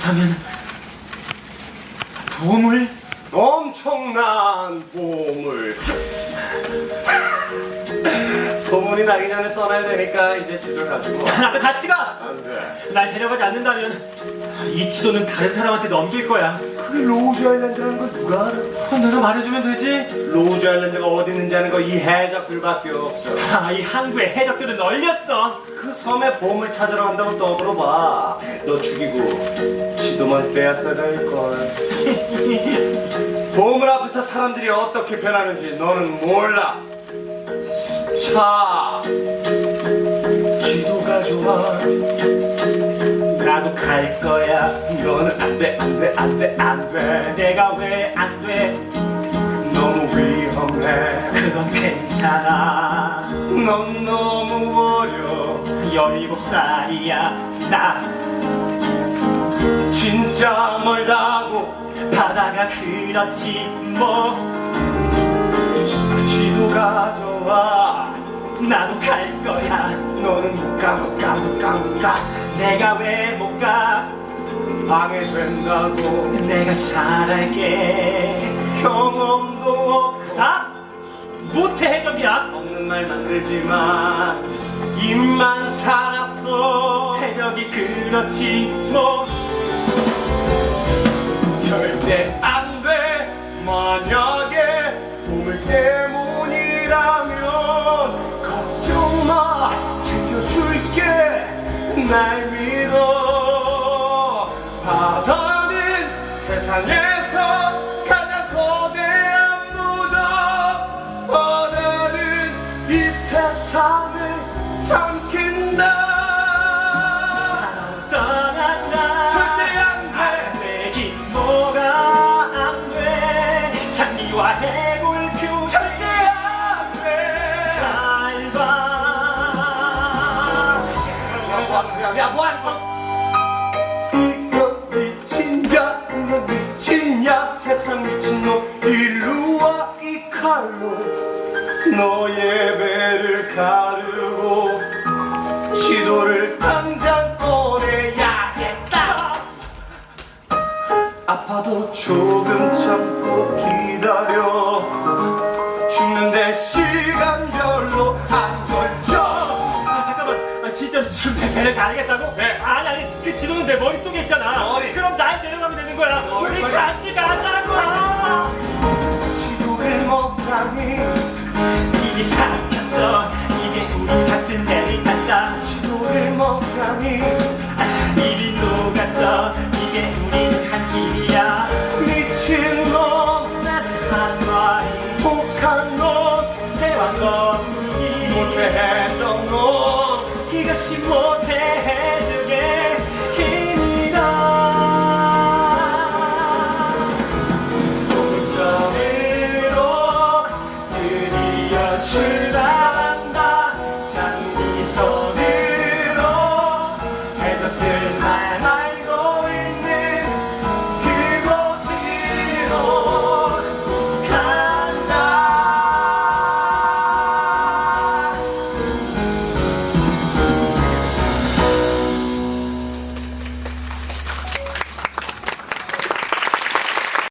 그렇다면 보물? 엄청난 보물. 소문이 나기 전에 떠나야 되니까 이제 지도를 가지고. 나도 같이 가! 안 돼. 날 데려가지 않는다면 이 지도는 다른 사람한테 넘길 거야. 그게 로즈 아일랜드라는 걸 누가 알아? 어, 내가 말해주면 되지? 로즈 아일랜드가 어디 있는지 아는 거 이 해적들밖에 없어. 아, 이 항구의 해적들은 널렸어. 그 섬에 보물 찾으러 간다고 떠들어봐. 너 죽이고 지도만 빼앗아 갈걸. 보물 앞에서 사람들이 어떻게 변하는지 너는 몰라. 자, 좋아. 나도 갈 거야. 너는 안 돼, 안 돼, 안 돼, 안 돼. 내가 왜 안 돼? 너무 위험해. 그건 괜찮아. 넌 너무 어려. 17살이야. 나 진짜 멀다고 바다가 그렇지 뭐. 지도가 좋아. 나도 갈 거야. 가. 내가 왜 못 가? 방해된다고 내가 잘할게. 경험도 아? 못해 해적이야. 없는 말 만들지만 입만 살았어 해적이 그렇지 뭐. 날 믿어. 바다는 세상에서 가장 거대한 무덤. 바다는 이 세상을 삼킨다 야, 뭐 하는? 이거 미친야, 이거 미친야, 세상 미친놈, 일로 와, 이 칼로 너의 배를 가르고 지도를 당장 꺼내야겠다. 아파도 조금 참고 배- 배를 가르겠다고? 네. 아니, 아니, 그 지도는 내 머릿속에 있잖아. 머리. 그럼 날 데려가면 되는 거야. 머리, 우리 머리. 같이 가자고. 지도를 못하니 이게 삼켰어. 이제 우리 같은 배를 탔다. 지도를 못하니 이리 녹았어. 이제 우린 한 길이야. 미친 놈 한 마리 독한 놈 대왕 거북이. 못해 했던 놈